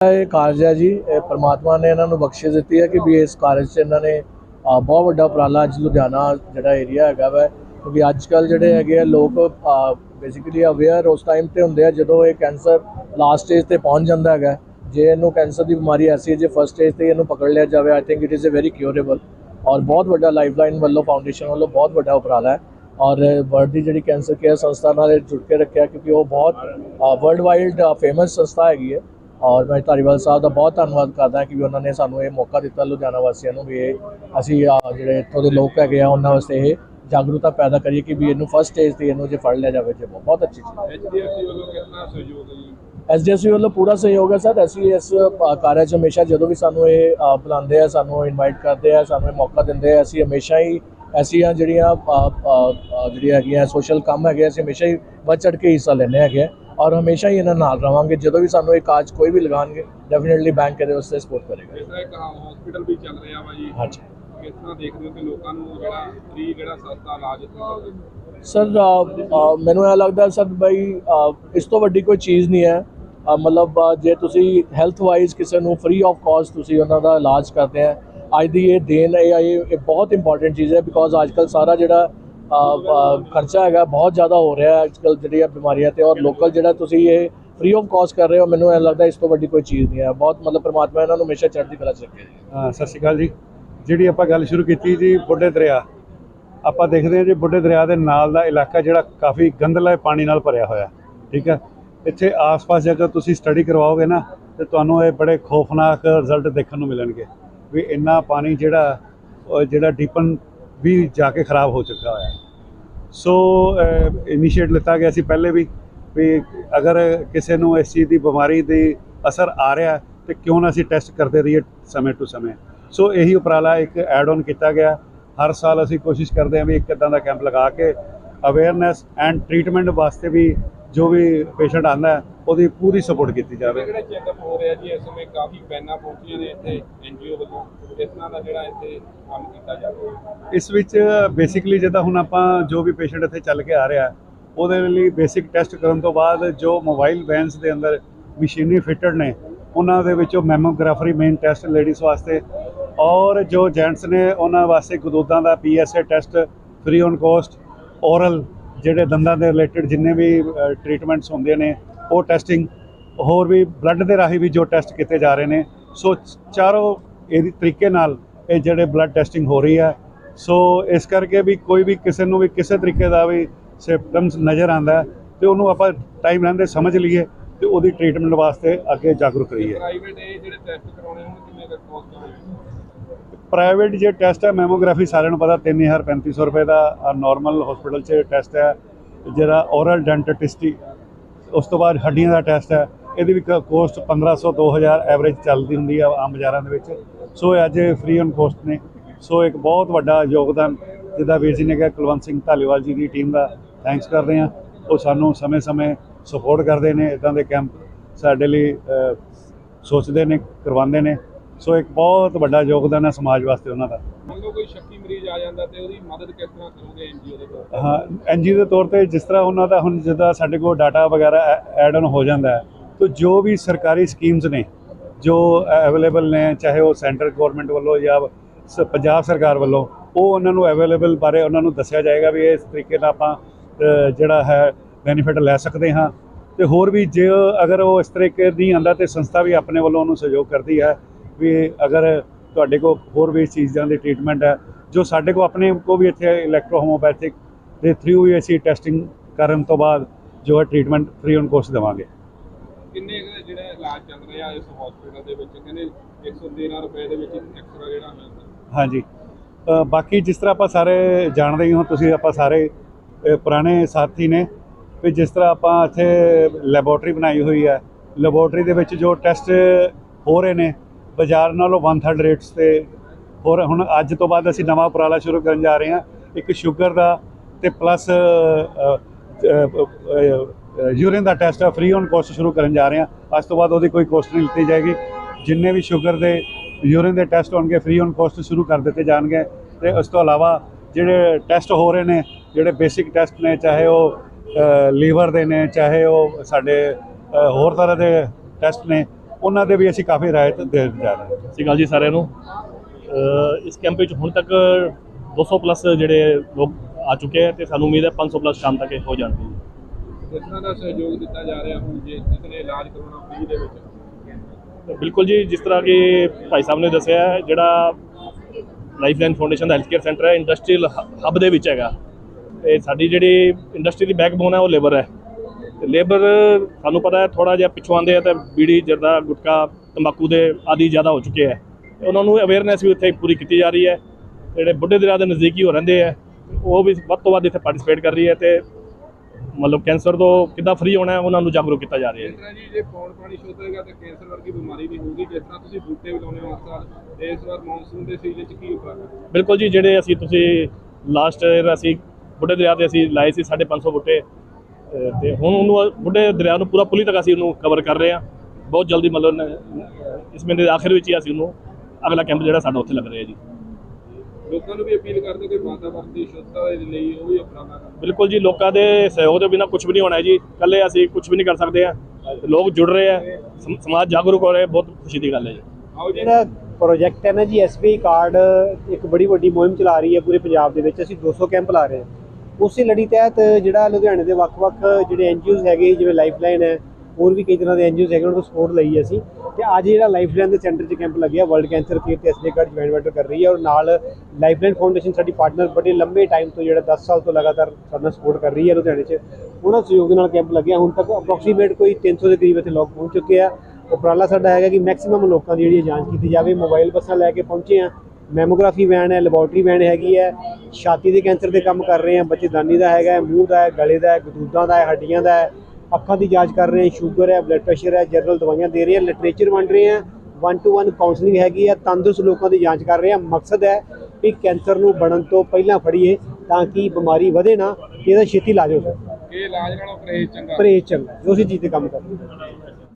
ਇਹ ਕਾਰਜ ਹੈ ਜੀ, ਇਹ ਪ੍ਰਮਾਤਮਾ ਨੇ ਇਹਨਾਂ ਨੂੰ ਬਖਸ਼ਿਸ਼ ਦਿੱਤੀ ਹੈ ਕਿ ਵੀ ਇਸ ਕਾਰਜ 'ਚ ਇਹਨਾਂ ਨੇ ਬਹੁਤ ਵੱਡਾ ਉਪਰਾਲਾ ਅੱਜ ਲੁਧਿਆਣਾ ਜਿਹੜਾ ਏਰੀਆ ਹੈਗਾ ਵਾ, ਕਿਉਂਕਿ ਅੱਜ ਕੱਲ ਜਿਹੜੇ ਹੈਗੇ ਆ ਲੋਕ ਬੇਸਿਕਲੀ ਅਵੇਅਰ ਉਸ ਟਾਈਮ ਤੇ ਹੁੰਦੇ ਆ ਜਦੋਂ ਇਹ ਕੈਂਸਰ ਲਾਸਟ ਸਟੇਜ ਤੇ ਪਹੁੰਚ ਜਾਂਦਾ ਹੈਗਾ। ਜੇ ਇਹਨੂੰ ਕੈਂਸਰ ਦੀ ਬਿਮਾਰੀ ਐਸੀ ਹੈ, ਜੇ ਫਸਟ ਸਟੇਜ ਤੇ ਇਹਨੂੰ ਪਕੜ ਲਿਆ ਜਾਵੇ I think it is a very curable ਔਰ ਬਹੁਤ ਵੱਡਾ ਲਾਈਫਲਾਈਨ ਵੱਲੋਂ ਫਾਊਂਡੇਸ਼ਨ ਵੱਲੋਂ ਬਹੁਤ ਵੱਡਾ ਉਪਰਾਲਾ ਹੈ। ਔਰ ਵਰਲਡ ਦੀ ਜਿਹੜੀ ਕੈਂਸਰ ਕੇਅਰ ਸੰਸਥਾ ਨਾਲ ਇਹ ਜੁੜ ਕੇ ਰੱਖਿਆ, ਕਿਉਂਕਿ ਉਹ ਬਹੁਤ ਵਰਲਡ ਵਾਈਡ ਫੇਮਸ ਸੰਸਥਾ ਹੈਗੀ ਹੈ। ਔਰ ਮੈਂ ਧਾਰੀਵਾਲ ਸਾਹਿਬ ਦਾ ਬਹੁਤ ਧੰਨਵਾਦ ਕਰਦਾ ਕਿ ਵੀ ਉਹਨਾਂ ਨੇ ਸਾਨੂੰ ਇਹ ਮੌਕਾ ਦਿੱਤਾ ਲੁਧਿਆਣਾ ਵਾਸੀਆਂ ਨੂੰ ਵੀ ਇਹ ਅਸੀਂ ਜਿਹੜੇ ਇੱਥੋਂ ਦੇ ਲੋਕ ਹੈਗੇ ਆ ਉਹਨਾਂ ਵਾਸਤੇ ਇਹ ਜਾਗਰੂਕਤਾ ਪੈਦਾ ਕਰੀਏ ਕਿ ਵੀ ਇਹਨੂੰ ਫਸਟ ਸਟੇਜ ਤੇ ਇਹਨੂੰ ਜੇ ਫੜ ਲਿਆ ਜਾਵੇ ਜੇ ਬਹੁਤ ਅੱਛੀ ਚੀਜ਼ ਹੈ। ਐਚਡੀਐਫਸੀ ਵੱਲੋਂ ਕਿੰਨਾ ਸਹਿਯੋਗ ਹੈ ਵੱਲੋਂ ਪੂਰਾ ਸਹਿਯੋਗ ਹੈ ਸਰ। ਅਸੀਂ ਇਸ ਕਾਰਜ ਹਮੇਸ਼ਾ ਜਦੋਂ ਵੀ ਸਾਨੂੰ ਇਹ ਬੁਲਾਉਂਦੇ ਆ ਸਾਨੂੰ ਇਨਵਾਈਟ ਕਰਦੇ ਆ ਸਾਨੂੰ ਮੌਕਾ ਦਿੰਦੇ ਆ ਅਸੀਂ ਹਮੇਸ਼ਾ ਹੀ ਐਸੀਆਂ ਜਿਹੜੀਆਂ ਜਿਹੜੀਆਂ ਹੈਗੀਆਂ ਸੋਸ਼ਲ ਕੰਮ ਹੈਗੇ ਅਸੀਂ ਹਮੇਸ਼ਾ ਹੀ ਵੱਧ ਚੜ੍ਹ ਕੇ ਹਿੱਸਾ ਲੈਂਦੇ ਹੈਗੇ ਔਰ ਹਮੇਸ਼ਾ ਹੀ ਇਹਨਾਂ ਨਾਲ ਰਵਾਂਗੇ ਜਦੋਂ ਵੀ ਸਾਨੂੰ ਇਹ ਕਾਜ ਕੋਈ ਵੀ ਲਗਾਉਣਗੇ ਡੈਫੀਨਿਟਲੀ ਬੈਂਕ ਇਹਦੇ ਵਾਸਤੇ ਸਪੋਰਟ ਕਰੇਗਾ। ਜਿਸ ਤਰ੍ਹਾਂ ਇੱਕ ਹਸਪੀਟਲ ਵੀ ਚੱਲ ਰਿਹਾ ਵਾ ਜੀ। ਹਾਂਜੀ। ਕਿਸ ਤਰ੍ਹਾਂ ਦੇਖਦੇ ਹੋ ਕਿ ਲੋਕਾਂ ਨੂੰ ਜਿਹੜਾ ਫ੍ਰੀ ਜਿਹੜਾ ਸਸਤਾ ਇਲਾਜ ਸਰ ਮੈਨੂੰ ਇਹ ਲੱਗਦਾ ਸਰ ਬਈ ਇਸ ਤੋਂ ਵੱਡੀ ਕੋਈ ਚੀਜ਼ ਨਹੀਂ ਹੈ। ਮਤਲਬ ਜੇ ਤੁਸੀਂ ਹੈਲਥ ਵਾਈਜ਼ ਕਿਸੇ ਨੂੰ ਫ੍ਰੀ ਆਫ ਕਾਸਟ ਤੁਸੀਂ ਉਹਨਾਂ ਦਾ ਇਲਾਜ ਕਰਦੇ ਆ ਅੱਜ ਦੀ ਇਹ ਦੇਣ ਇਹ ਬਹੁਤ ਇੰਪੋਰਟੈਂਟ ਚੀਜ਼ ਹੈ ਬਿਕੋਜ਼ ਅੱਜ ਕੱਲ ਸਾਰਾ ਜਿਹੜਾ ਖਰਚਾ ਹੈਗਾ, ਬਹੁਤ ਜ਼ਿਆਦਾ ਹੋ ਰਿਹਾ ਹੈ ਅੱਜ ਕੱਲ ਜਿਹੜੀਆਂ ਬਿਮਾਰੀਆਂ ਤੇ ਔਰ ਲੋਕਲ ਜਿਹੜਾ ਤੁਸੀਂ ਇਹ ਫ੍ਰੀ ਆਫ ਕਾਸਟ ਕਰ ਰਹੇ ਹੋ, ਮੈਨੂੰ ਇਹ ਲੱਗਦਾ ਇਸ ਤੋਂ ਵੱਡੀ ਕੋਈ ਚੀਜ਼ ਨਹੀਂ ਹੈ। ਬਹੁਤ ਮਤਲਬ ਪ੍ਰਮਾਤਮਾ ਇਹਨਾਂ ਨੂੰ ਹਮੇਸ਼ਾ ਚੜ੍ਹਦੀ ਕਲਾ ਚ ਰੱਖੇ। ਹਾਂ, ਸਤਿ ਸ਼੍ਰੀ ਅਕਾਲ ਜੀ। ਜਿਹੜੀ ਆਪਾਂ ਗੱਲ ਸ਼ੁਰੂ ਕੀਤੀ ਜੀ, ਬੁੱਢੇ ਦਰਿਆ। ਆਪਾਂ ਦੇਖਦੇ ਹਾਂ ਜੀ, ਬੁੱਢੇ ਦਰਿਆ ਦੇ ਨਾਲ ਦਾ ਇਲਾਕਾ ਜਿਹੜਾ ਕਾਫੀ ਗੰਦਲਾ ਪਾਣੀ ਨਾਲ ਭਰਿਆ ਹੋਇਆ ਠੀਕ ਹੈ? ਇੱਥੇ ਆਸ-ਪਾਸ ਜੇਕਰ ਤੁਸੀਂ ਸਟੱਡੀ ਕਰਵਾਓਗੇ ਨਾ, ਤੇ ਤੁਹਾਨੂੰ ਇਹ ਬੜੇ ਖੌਫਨਾਕ ਰਿਜ਼ਲਟ ਦੇਖਣ ਨੂੰ ਮਿਲਣਗੇ। ਵੀ ਇੰਨਾ ਪਾਣੀ ਜਿਹੜਾ ਉਹ ਜਿਹੜਾ ਡੀਪਨ ਵੀ ਜਾ ਕੇ ਖਰਾਬ ਹੋ ਚੁੱਕਾ ਹੋਇਆ। ਸੋ ਇਨੀਸ਼ੀਏਟ ਲਿੱਤਾ ਗਿਆ ਸੀ ਪਹਿਲੇ ਵੀ ਵੀ ਅਗਰ ਕਿਸੇ ਨੂੰ ਇਸ ਚੀਜ਼ ਦੀ ਬਿਮਾਰੀ ਦੀ ਅਸਰ ਆ ਰਿਹਾ ਹੈ, ਤੇ ਕਿਉਂ ਨਾ ਅਸੀਂ ਟੈਸਟ ਕਰਦੇ ਰਹੀਏ ਸਮੇਂ ਟੂ ਸਮੇਂ। ਸੋ ਇਹੀ ਉਪਰਾਲਾ ਇੱਕ ਐਡ ਆਨ ਕੀਤਾ ਗਿਆ। ਹਰ ਸਾਲ ਅਸੀਂ ਕੋਸ਼ਿਸ਼ ਕਰਦੇ ਹਾਂ ਵੀ ਇੱਕ ਇਦਾਂ ਦਾ ਕੈਂਪ ਲਗਾ ਕੇ ਅਵੇਅਰਨੈਸ ਐਂਡ ਟ੍ਰੀਟਮੈਂਟ ਵਾਸਤੇ ਵੀ ਜੋ ਵੀ ਪੇਸ਼ੈਂਟ ਆਉਂਦਾ ਉਹਦੀ ਪੂਰੀ ਸਪੋਰਟ ਕੀਤੀ ਜਾਵੇ। ਜਿਹੜੇ ਚੈੱਕਅਪ ਹੋ ਰਿਹਾ ਜੀ ਇਸ ਸਮੇਂ ਕਾਫੀ ਪੈਨਾਂ ਪਹੁੰਚੀਆਂ ਨੇ ਇੱਥੇ ਐਨਜੀਓ ਵੱਲੋਂ। ਇਸ ਤਰ੍ਹਾਂ ਦਾ ਜਿਹੜਾ ਇੱਥੇ ਕੰਮ ਕੀਤਾ ਜਾਵੇ ਇਸ ਵਿੱਚ ਬੇਸਿਕਲੀ ਜਿੱਦਾਂ ਹੁਣ ਆਪਾਂ ਜੋ ਵੀ ਪੇਸ਼ੈਂਟ ਇੱਥੇ ਚੱਲ ਕੇ ਆ ਰਿਹਾ ਉਹਦੇ ਲਈ ਬੇਸਿਕ ਟੈਸਟ ਕਰਨ ਤੋਂ ਬਾਅਦ ਜੋ ਮੋਬਾਈਲ ਵੈਨਸ ਦੇ ਅੰਦਰ ਮਸ਼ੀਨਰੀ ਫਿਟਡ ਨੇ ਉਹਨਾਂ ਦੇ ਵਿੱਚੋਂ ਮੈਮੋਗ੍ਰਾਫਰੀ ਮੇਨ ਟੈਸਟ ਲੇਡੀਜ਼ ਵਾਸਤੇ ਔਰ ਜੋ ਜੈਂਟਸ ਨੇ ਉਹਨਾਂ ਵਾਸਤੇ ਗਦੂਦਾਂ ਦਾ PSA test free on cost oral ਜਿਹੜੇ ਦੰਦਾਂ ਦੇ ਰਿਲੇਟਡ ਜਿੰਨੇ ਵੀ ਟ੍ਰੀਟਮੈਂਟਸ ਹੁੰਦੇ ਨੇ ਉਹ ਟੈਸਟਿੰਗ ਹੋਰ ਵੀ ਬਲੱਡ ਦੇ ਰਾਹੀਂ ਵੀ ਜੋ ਟੈਸਟ ਕੀਤੇ ਜਾ ਰਹੇ ਨੇ। ਸੋ ਚਾਰੋਂ ਇਹਦੀ ਤਰੀਕੇ ਨਾਲ ਇਹ ਜਿਹੜੇ ਬਲੱਡ ਟੈਸਟਿੰਗ ਹੋ ਰਹੀ ਹੈ। ਸੋ ਇਸ ਕਰਕੇ ਵੀ ਕੋਈ ਵੀ ਕਿਸੇ ਨੂੰ ਵੀ ਕਿਸੇ ਤਰੀਕੇ ਦਾ ਵੀ ਸਿੰਪਟਮਸ ਨਜ਼ਰ ਆਂਦਾ ਤੇ ਉਹਨੂੰ ਆਪਾਂ ਟਾਈਮ ਰਹਿੰਦੇ ਸਮਝ ਲਈਏ ਤੇ ਉਹਦੀ ਟ੍ਰੀਟਮੈਂਟ ਵਾਸਤੇ ਅੱਗੇ ਜਾਗਰੂਕ ਰਹੀਏ। ਪ੍ਰਾਈਵੇਟ ਇਹ ਜਿਹੜੇ ਟੈਸਟ ਕਰਾਉਣੇ ਹੁਣ ਕਿੰਨੇ ਦਾ ਕੋਸਟ ਹੋਵੇ ਪ੍ਰਾਈਵੇਟ ਜੇ ਟੈਸਟ ਹੈ ਮੈਮੋਗ੍ਰਾਫੀ ਸਾਰਿਆਂ ਨੂੰ ਪਤਾ 3000 3500 ਰੁਪਏ ਦਾ ਨਾਰਮਲ ਹਸਪੀਟਲ 'ਚ ਟੈਸਟ ਹੈ ਜਿਹੜਾ ਔਰਲ ਡੈਂਟਿਸਟੀ ਉਸ ਤੋਂ ਬਾਅਦ ਹੱਡੀਆਂ ਦਾ ਟੈਸਟ ਹੈ। ਇਹਦੀ ਵੀ ਕੋਸਟ 1500 2000 ਐਵਰੇਜ ਚੱਲਦੀ ਹੁੰਦੀ ਆ ਆਮ ਬਾਜ਼ਾਰਾਂ ਦੇ ਵਿੱਚ। ਸੋ ਇਹ ਅੱਜ ਫ੍ਰੀ ਔਨ ਕੋਸਟ ਨੇ। ਸੋ ਇੱਕ ਬਹੁਤ ਵੱਡਾ ਯੋਗਦਾਨ ਜਿਹਦਾ ਵੀਰ ਜੀ ਨੇ ਕਿਹਾ, ਕੁਲਵੰਤ ਸਿੰਘ ਧਾਲੀਵਾਲ ਜੀ ਦੀ ਟੀਮ ਦਾ। ਥੈਂਕਸ ਕਰਦੇ ਹਾਂ। ਉਹ ਸਾਨੂੰ ਸਮੇਂ-ਸਮੇਂ ਸਪੋਰਟ ਕਰਦੇ ਨੇ। ਇਦਾਂ ਦੇ ਕੈਂਪ ਸਾਡੇ ਲਈ ਸੋਚਦੇ ਨੇ, ਕਰਵਾਉਂਦੇ ਨੇ। ਸੋ ਇੱਕ ਬਹੁਤ ਵੱਡਾ ਯੋਗਦਾਨ ਹੈ ਸਮਾਜ ਵਾਸਤੇ ਉਹਨਾਂ ਦਾ। ਮੰਨ ਲਓ ਕੋਈ ਸ਼ੱਕੀ ਮਰੀਜ਼ ਆ ਜਾਂਦਾ ਤੇ ਉਹਦੀ ਮਦਦ ਕਿਸ ਤਰ੍ਹਾਂ ਕਰੋਗੇ ਐਨਜੀਓ ਦੇ ਤੌਰ ਤੇ? ਹਾਂ ਐਨਜੀ ਦੇ ਤੌਰ ਤੇ ਜਿਸ ਤਰ੍ਹਾਂ ਉਹਨਾਂ ਦਾ ਹੁਣ ਜਿੱਦਾਂ ਸਾਡੇ ਕੋਲ ਡਾਟਾ ਵਗੈਰਾ ਐਡ ਆਨ ਹੋ ਜਾਂਦਾ ਹੈ ਤਾਂ ਜੋ ਵੀ ਸਰਕਾਰੀ ਸਕੀਮਸ ਨੇ ਜੋ ਅਵੇਲੇਬਲ ਨੇ ਚਾਹੇ ਉਹ ਸੈਂਟਰ ਗਵਰਨਮੈਂਟ ਵੱਲੋਂ ਜਾਂ ਪੰਜਾਬ ਸਰਕਾਰ ਵੱਲੋਂ ਉਹ ਉਹਨਾਂ ਨੂੰ ਅਵੇਲੇਬਲ ਬਾਰੇ ਉਹਨਾਂ ਨੂੰ ਦੱਸਿਆ ਜਾਏਗਾ ਵੀ ਇਸ ਤਰੀਕੇ ਨਾਲ ਆਪਾਂ ਜਿਹੜਾ ਹੈ ਬੈਨੀਫਿਟ ਲੈ ਸਕਦੇ ਹਾਂ। ਤੇ ਹੋਰ ਵੀ ਜੇ ਅਗਰ ਉਹ ਇਸ ਤਰੀਕੇ ਨਹੀਂ ਆਂਦਾ ਤੇ ਸੰਸਥਾ ਵੀ ਆਪਣੇ ਵੱਲੋਂ ਉਹਨੂੰ ਸਹਿਯੋਗ ਕਰਦੀ ਹੈ ਵੀ ਅਗਰ ਤੁਹਾਡੇ ਕੋਲ ਹੋਰ ਵੀ ਚੀਜ਼ਾਂ ਦੀ ਟ੍ਰੀਟਮੈਂਟ ਹੈ ਜੋ ਸਾਡੇ ਕੋਲ ਆਪਣੇ ਕੋ ਵੀ ਇੱਥੇ ਇਲੈਕਟ੍ਰੋ ਹੋਮੋਪੈਥਿਕ ਦੇ ਥਰੂ ਵੀ ਅਸੀਂ ਟੈਸਟਿੰਗ ਕਰਨ ਤੋਂ ਬਾਅਦ ਜੋ ਹੈ ਟ੍ਰੀਟਮੈਂਟ ਫ੍ਰੀ ਔਨ ਕੋਸਟ ਦੇਵਾਂਗੇ। ਕਿੰਨੇ ਜਿਹੜਾ ਇਲਾਜ ਚੱਲ ਰਿਹਾ ਇਸ ਹਸਪੀਟਲ ਦੇ ਵਿੱਚ? ਕਹਿੰਦੇ 113 ਰੁਪਏ ਦੇ ਵਿੱਚ ਐਕਸਟਰਾ ਜਿਹੜਾ ਮਿਲਦਾ। ਹਾਂਜੀ। ਬਾਕੀ ਜਿਸ ਤਰ੍ਹਾਂ ਆਪਾਂ ਸਾਰੇ ਜਾਣਦੇ ਹੀ ਹੋ ਤੁਸੀਂ ਆਪਾਂ ਸਾਰੇ ਪੁਰਾਣੇ ਸਾਥੀ ਨੇ ਵੀ ਜਿਸ ਤਰ੍ਹਾਂ ਆਪਾਂ ਇੱਥੇ ਲੈਬੋਰਟਰੀ ਬਣਾਈ ਹੋਈ ਹੈ ਲੈਬੋਰਟਰੀ ਦੇ ਵਿੱਚ ਜੋ ਟੈਸਟ ਹੋ ਰਹੇ ਨੇ ਬਾਜ਼ਾਰ ਨਾਲੋਂ 1/3 ਰੇਟਸ ਤੇ ਹੋਰ ਹੁਣ ਅੱਜ ਤੋਂ ਬਾਅਦ ਅਸੀਂ ਨਵਾਂ ਉਪਰਾਲਾ ਸ਼ੁਰੂ ਕਰਨ ਜਾ ਰਹੇ ਹਾਂ। ਇੱਕ ਸ਼ੂਗਰ ਦਾ ਤੇ ਪਲੱਸ ਯੂਰਿਨ ਦਾ ਟੈਸਟ ਆ ਫ੍ਰੀ ਔਨ ਕੋਸਟ ਸ਼ੁਰੂ ਕਰਨ ਜਾ ਰਹੇ ਹਾਂ। ਅੱਜ ਤੋਂ ਬਾਅਦ ਉਹਦੀ ਕੋਈ ਕੋਸਟ ਨਹੀਂ ਲਿੱਤੀ ਜਾਏਗੀ। ਜਿੰਨੇ ਵੀ ਸ਼ੂਗਰ ਦੇ ਯੂਰਿਨ ਦੇ ਟੈਸਟ ਹੋਣਗੇ ਫ੍ਰੀ ਔਨ ਕੋਸਟ ਸ਼ੁਰੂ ਕਰ ਦਿੱਤੇ ਜਾਣਗੇ। ਤੇ ਉਸ ਤੋਂ ਇਲਾਵਾ ਜਿਹੜੇ ਟੈਸਟ ਹੋ ਰਹੇ ਨੇ, ਜਿਹੜੇ ਬੇਸਿਕ ਟੈਸਟ ਨੇ, ਚਾਹੇ ਉਹ ਲੀਵਰ ਦੇ ਨੇ, ਚਾਹੇ ਉਹ ਸਾਡੇ ਹੋਰ ਤਰ੍ਹਾਂ ਦੇ ਟੈਸਟ ਨੇ ਉਹਨਾਂ ਦੇ ਵੀ ਅਸੀਂ ਕਾਫੀ ਰਾਇਤ ਦੇ ਜਾ ਰਹੇ ਹਾਂ। ਸਤਿ ਸ਼੍ਰੀ ਅਕਾਲ ਜੀ ਸਾਰਿਆਂ ਨੂੰ। ਇਸ ਕੈਂਪ ਵਿੱਚ ਹੁਣ ਤੱਕ 200 ਪਲੱਸ ਜਿਹੜੇ ਲੋਕ ਆ ਚੁੱਕੇ ਹੈ ਤੇ ਸਾਨੂੰ ਉਮੀਦ ਹੈ 500 ਪਲੱਸ ਸ਼ਾਮ ਤੱਕ ਇਹ ਹੋ ਜਾਣਗੇ। ਕਿਸ ਤਰ੍ਹਾਂ ਦਾ ਸਹਿਯੋਗ ਦਿੱਤਾ ਜਾ ਰਿਹਾ ਹੁਣ ਜੇ ਕਿਸੇ ਨੇ ਇਲਾਜ ਕਰਵਾਉਣਾ ਫ੍ਰੀ ਦੇ ਵਿੱਚ। ਤੇ ਬਿਲਕੁਲ ਜੀ ਜਿਸ ਤਰ੍ਹਾਂ ਕਿ ਭਾਈ ਸਾਹਿਬ ਨੇ ਦੱਸਿਆ ਹੈ, ਜਿਹੜਾ ਲਾਈਫਲਾਈਨ ਫਾਊਂਡੇਸ਼ਨ ਦਾ ਹੈਲਥਕੇਅਰ ਸੈਂਟਰ ਹੈ ਇੰਡਸਟਰੀਅਲ ਹੱਬ ਦੇ ਵਿੱਚ ਹੈਗਾ। ਤੇ ਸਾਡੀ ਜਿਹੜੀ ਇੰਡਸਟਰੀ ਦੀ ਬੈਕਬੋਨ ਹੈ ਉਹ ਲੇਬਰ ਹੈ। ਲੇਬਰ ਸਾਨੂੰ ਪਤਾ ਹੈ ਥੋੜਾ ਜਿਹਾ ਪਿੱਛੋਂ ਆਉਂਦੇ ਆ ਤੇ ਬੀੜੀ ਜਰਦਾ ਗੁਟਕਾ ਤੰਬਾਕੂ ਦੇ ਆਦੀ ਜ਼ਿਆਦਾ ਹੋ ਚੁੱਕੇ ਤੇ ਉਹਨਾਂ ਨੂੰ ਅਵੇਅਰਨੈਸ ਵੀ ਉੱਥੇ ਪੂਰੀ ਕੀਤੀ ਜਾ ਰਹੀ ਹੈ। ਜਿਹੜੇ ਬੁੱਢੇ ਦਰਿਆ ਦੇ ਨਜ਼ਦੀਕੀ ਹੋ ਰਹਿੰਦੇ ਆ। ਉਹ ਵੀ ਵੱਧ ਤੋਂ ਵੱਧ ਇੱਥੇ ਪਾਰਟਿਸਿਪੇਟ ਕਰ ਰਹੀ ਹੈ ਤੇ ਮਤਲਬ ਕੈਂਸਰ ਤੋਂ ਕਿੱਦਾਂ ਫ੍ਰੀ ਹੋਣਾ ਹੈ ਉਹਨਾਂ ਨੂੰ ਜਾਗਰੂਕ ਕੀਤਾ ਜਾ ਰਿਹਾ ਹੈ। ਜੀ ਜੇ ਪੌਣ ਪਾਣੀ ਸ਼ੁੱਧ ਤਾਂ ਕੈਂਸਰ ਵਰਗੀ ਬਿਮਾਰੀ ਨਹੀਂ ਹੋਊਗੀ। ਜਿਸ ਤਰ੍ਹਾਂ ਤੁਸੀਂ ਬੂਟੇ ਵੀ ਲਾਉਣੇ ਹੋ ਸਾਲ ਇਸ ਵਾਰ ਮੌਨਸੂਨ ਦੇ ਸੀਜ਼ਨ 'ਚ ਕੀ ਉਪਰਾਲਾ? ਬਿਲਕੁਲ ਜੀ ਜਿਹੜੇ ਅਸੀਂ ਤੁਸੀਂ ਲਾਸਟ ਈਅਰ ਅਸੀਂ ਬੁੱਢੇ ਦਰਿਆ ਤੇ ਅਸੀਂ ਲਾਏ ਸੀ 550 ਬੂਟੇ। ਤੇ ਹੁਣ ਉਹਨੂੰ ਬੁੱਢੇ ਦਰਿਆ ਨੂੰ ਪੂਰਾ ਪੁਲੀ ਤੱਕ ਅਸੀਂ ਉਹਨੂੰ ਕਵਰ ਕਰ ਰਹੇ ਹਾਂ। ਬਹੁਤ ਜਲਦੀ ਮਤਲਬ ਇਸ ਮਹੀਨੇ ਦੇ ਆਖਿਰ ਵਿੱਚ ਹੀ ਅਸੀਂ ਉਹਨੂੰ ਅਗਲਾ ਕੈਂਪ ਜਿਹੜਾ ਸਾਡਾ ਉੱਥੇ ਲੱਗ ਰਿਹਾ ਜੀ। ਲੋਕਾਂ ਨੂੰ ਵੀ ਅਪੀਲ ਕਰਦੇ ਕਿ ਵਾਤਾਵਰਣ ਦੀ ਸ਼ੁੱਧਤਾ ਦੇ ਲਈ ਉਹ ਵੀ ਕਰਨ ਬਿਲਕੁਲ ਜੀ ਲੋਕਾਂ ਦੇ ਸਹਿਯੋਗ ਦੇ ਬਿਨਾਂ ਕੁਝ ਵੀ ਨਹੀਂ ਹੋਣਾ ਜੀ। ਇਕੱਲੇ ਅਸੀਂ ਕੁਝ ਵੀ ਨਹੀਂ ਕਰ ਸਕਦੇ ਆ ਲੋਕ ਜੁੜ ਰਹੇ ਆ। ਸਮ- ਸਮਾਜ ਜਾਗਰੂਕ ਹੋ ਰਿਹਾ ਹੈ, ਬਹੁਤ ਖੁਸ਼ੀ ਦੀ ਗੱਲ ਹੈ ਜੀ। ਆਓ ਜੀ। ਜਿਹੜਾ ਪ੍ਰੋਜੈਕਟ ਹੈ ਨਾ ਜੀ SBI ਕਾਰਡ ਇੱਕ ਬੜੀ ਵੱਡੀ ਮੁਹਿੰਮ ਚਲਾ ਰਹੀ ਹੈ ਪੂਰੇ ਪੰਜਾਬ ਦੇ ਵਿੱਚ। ਅਸੀਂ 200 ਕੈਂਪ ਲਾ ਰਹੇ ਹਾਂ। ਉਸੇ ਲੜੀ ਤਹਿਤ ਜਿਹੜਾ ਲੁਧਿਆਣੇ ਦੇ ਵੱਖ-ਵੱਖ ਜਿਹੜੇ ਐਨਜੀਓਜ਼ ਹੈਗੇ, ਜਿਵੇਂ ਲਾਈਫਲਾਈਨ ਹੈ, ਹੋਰ ਵੀ ਕਈ ਤਰ੍ਹਾਂ ਦੇ ਐਨਜੀਓਜ਼ ਹੈਗੇ, ਉਹਨਾਂ ਤੋਂ ਸਪੋਰਟ ਲਈ ਅਸੀਂ। ਤੇ ਅੱਜ ਜਿਹੜਾ ਲਾਈਫਲਾਈਨ ਦੇ ਸੈਂਟਰ 'ਚ ਕੈਂਪ ਲੱਗਿਆ ਵਰਲਡ ਕੈਂਸਰ ਕੇਅਰ ਤੇ SBI ਕਾਰਡ ਜੁਆਇੰਟ ਵੈਂਟਰ ਕਰ ਰਹੀ ਹੈ ਔਰ ਨਾਲ ਲਾਈਫਲਾਈਨ ਫਾਊਂਡੇਸ਼ਨ ਸਾਡੀ ਪਾਰਟਨਰ ਬੜੇ ਲੰਬੇ ਟਾਈਮ ਤੋਂ ਜਿਹੜਾ 10 ਸਾਲ ਤੋਂ ਲਗਾਤਾਰ ਸਾਡਾ ਸਪੋਰਟ ਕਰ ਰਹੀ ਹੈ ਲੁਧਿਆਣੇ 'ਚ। ਉਹਨਾਂ ਸਹਿਯੋਗ ਦੇ ਨਾਲ ਕੈਂਪ ਲੱਗਿਆ। ਹੁਣ ਤੱਕ ਅਪਰੋਕਸੀਮੇਟ ਕੋਈ 300 ਦੇ ਕਰੀਬ ਇੱਥੇ ਲੋਕ ਪਹੁੰਚ ਚੁੱਕੇ ਆ। ਉਪਰਾਲਾ ਸਾਡਾ ਹੈਗਾ ਕਿ ਮੈਕਸਿਮਮ ਲੋਕਾਂ ਦੀ ਜਿਹੜੀ ਹੈ ਜਾਂਚ ਕੀਤੀ ਜਾਵੇ। ਮੋਬਾਈਲ ਬੱਸਾਂ ਲੈ ਕੇ ਪਹੁੰਚੇ ਆ। ਮੈਮੋਗ੍ਰਾਫੀ ਵੈਨ ਹੈ ਲੈਬੋਰਟਰੀ ਵੈਨ ਹੈਗੀ ਹੈ। ਛਾਤੀ ਦੇ ਕੈਂਸਰ ਦੇ ਕੰਮ ਕਰ ਰਹੇ ਆ ਬੱਚੇਦਾਨੀ ਦਾ ਹੈਗਾ ਹੈ, ਮੂੰਹ ਦਾ ਹੈ ਗਲੇ ਦਾ ਹੈ ਗਦੂਦਾਂ ਦਾ ਹੈ ਹੱਡੀਆਂ ਦਾ ਹੈ ਅੱਖਾਂ ਦੀ ਜਾਂਚ ਕਰ ਰਹੇ ਆ ਸ਼ੂਗਰ ਹੈ ਬਲੱਡ ਪ੍ਰੈਸ਼ਰ ਹੈ ਜਨਰਲ ਦਵਾਈਆਂ ਦੇ ਰਹੇ ਆ ਲਿਟਰੇਚਰ ਵੰਡ ਰਹੇ ਆ ਵਨ ਟੂ ਵਨ ਕਾਉਂਸਲਿੰਗ ਹੈਗੀ ਆ ਤੰਦਰੁਸਤ ਲੋਕਾਂ ਦੀ ਜਾਂਚ ਕਰ ਰਹੇ ਆ ਮਕਸਦ ਹੈ ਕਿ ਕੈਂਸਰ ਨੂੰ ਬਣਨ ਤੋਂ ਪਹਿਲਾਂ ਫੜੀਏ ਤਾਂ ਕਿ ਬਿਮਾਰੀ ਵਧੇ ਨਾ ਇਹਦਾ ਛੇਤੀ ਇਲਾਜ ਹੋ ਸਕੇ। ਇਹ ਇਲਾਜ ਨਾਲੋਂ ਪਰਹੇਜ਼ ਚੰਗਾ। ਪਰਹੇਜ਼ ਚੰਗਾ ਜੋ ਅਸੀਂ ਚੀਜ਼ ਤੇ ਕੰਮ ਕਰਦੇ